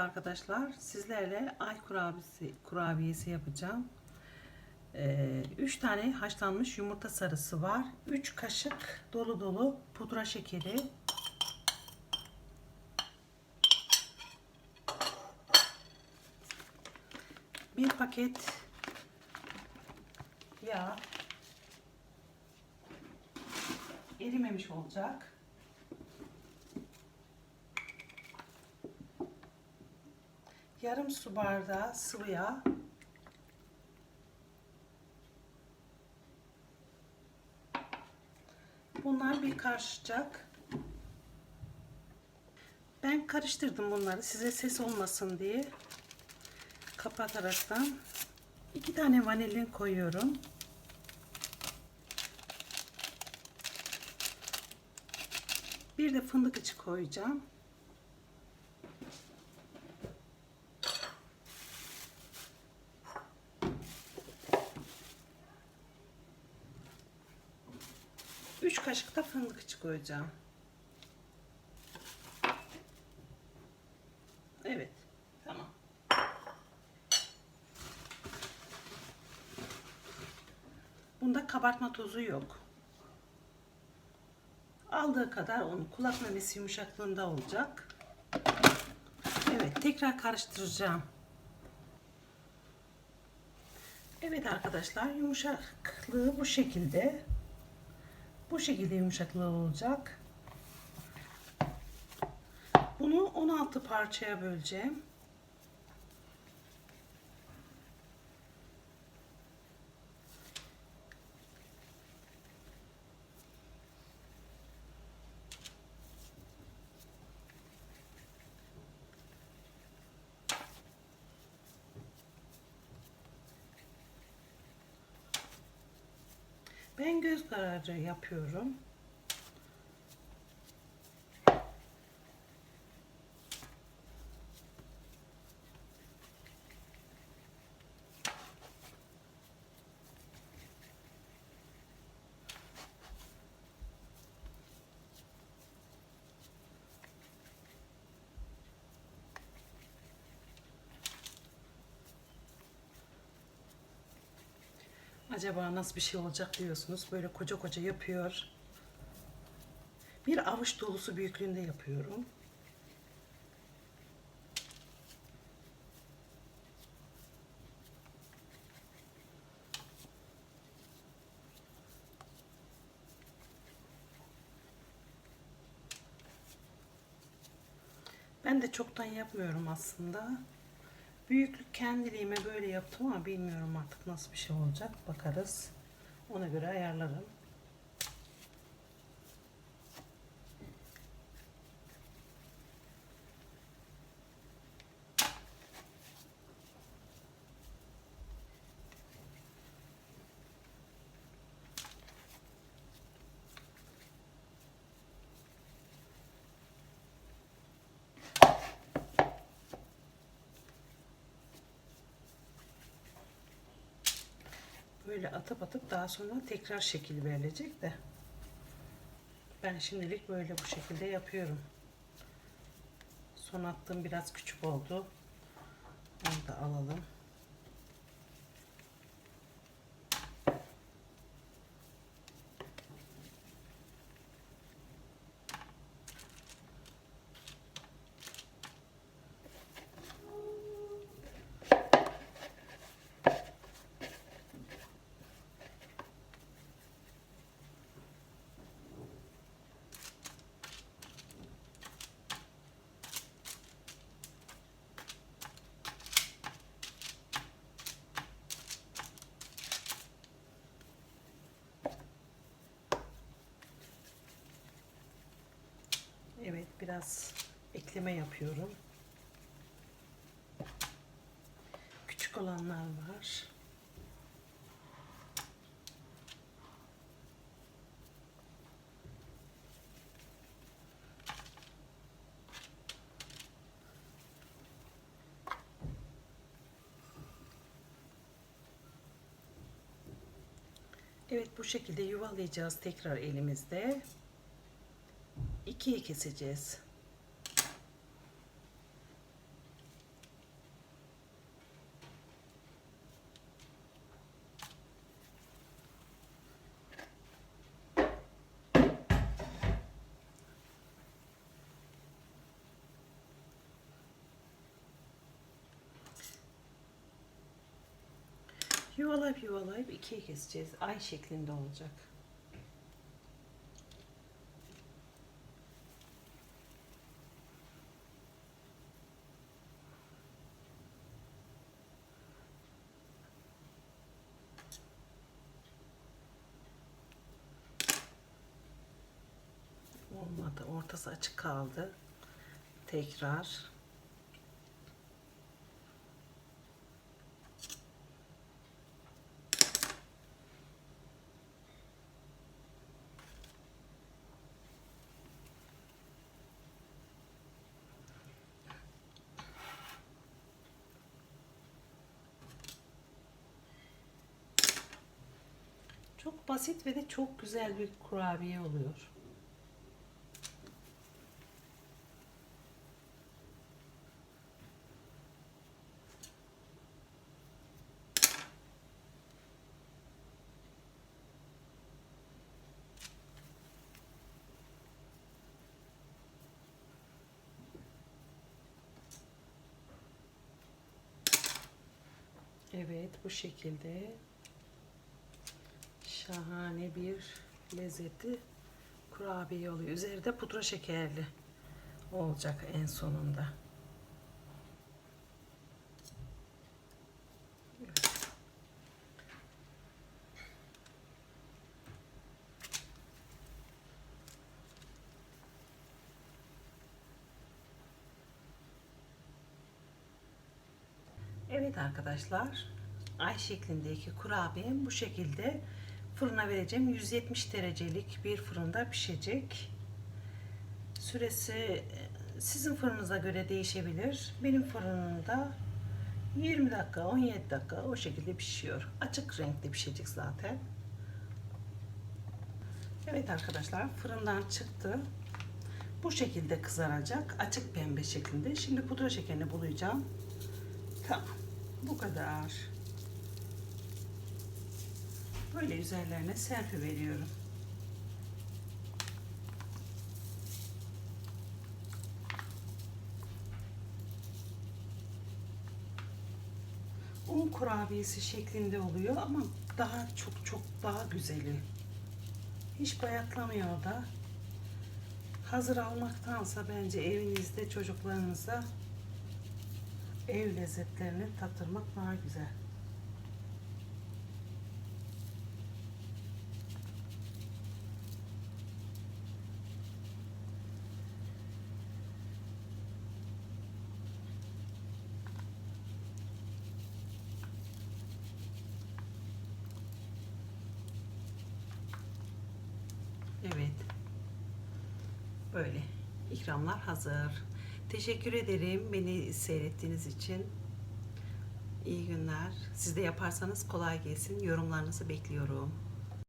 arkadaşlar. Sizlerle ay kurabiyesi, kurabiyesi yapacağım. 3 tane haşlanmış yumurta sarısı var. 3 kaşık dolu dolu pudra şekeri. Bir paket yağ. Erimemiş olacak. Yarım su bardağı sıvı yağ. Bunlar bir karışacak. Ben karıştırdım bunları size ses olmasın diye kapataraktan iki tane vanilin koyuyorum. Bir de fındık içi koyacağım. Üç kaşık da fındık içi koyacağım. Evet. Tamam. Bunda kabartma tozu yok. Aldığı kadar onu kulak memesi yumuşaklığında olacak. Evet tekrar karıştıracağım. Evet arkadaşlar yumuşaklığı bu şekilde. Bu şekilde yumuşaklığı olacak. Bunu 16 parçaya böleceğim. Ben göz kararı yapıyorum. Acaba nasıl bir şey olacak diyorsunuz. Böyle koca koca yapıyor. Bir avuç dolusu büyüklüğünde yapıyorum. Ben de çoktan yapmıyorum aslında. Büyüklük kendiliğime böyle yaptım ama bilmiyorum artık nasıl bir şey olacak. Bakarız. Ona göre ayarlarım. Böyle atıp atıp daha sonra tekrar şekil verilecek de. Ben şimdilik böyle bu şekilde yapıyorum. Son attığım biraz küçük oldu. Onu da alalım. Evet biraz ekleme yapıyorum. Küçük olanlar var. Evet bu şekilde yuvalayacağız tekrar elimizde. ikiye keseceğiz. Yuvalayıp yuvalayıp ikiye keseceğiz. Ay şeklinde olacak. Olmadı. Ortası açık kaldı. Tekrar. Çok basit ve de çok güzel bir kurabiye oluyor. Evet bu şekilde şahane bir lezzeti kurabiye oluyor. Üzeri de pudra şekerli olacak en sonunda. Evet arkadaşlar, ay şeklindeki kurabiyem bu şekilde fırına vereceğim. 170 derecelik bir fırında pişecek. Süresi e, sizin fırınıza göre değişebilir. Benim fırınımda 20 dakika, 17 dakika o şekilde pişiyor. Açık renkte pişecek zaten. Evet arkadaşlar, fırından çıktı. Bu şekilde kızaracak. Açık pembe şeklinde. Şimdi pudra şekerini bulayacağım. Tamam. Bu kadar. Böyle üzerlerine serpi veriyorum. Un kurabiyesi şeklinde oluyor ama daha çok çok daha güzeli. Hiç bayatlamıyor da. Hazır almaktansa bence evinizde çocuklarınıza ev lezzetlerini tattırmak daha güzel. Evet. Böyle ikramlar hazır. Teşekkür ederim beni seyrettiğiniz için. İyi günler. Siz de yaparsanız kolay gelsin. Yorumlarınızı bekliyorum.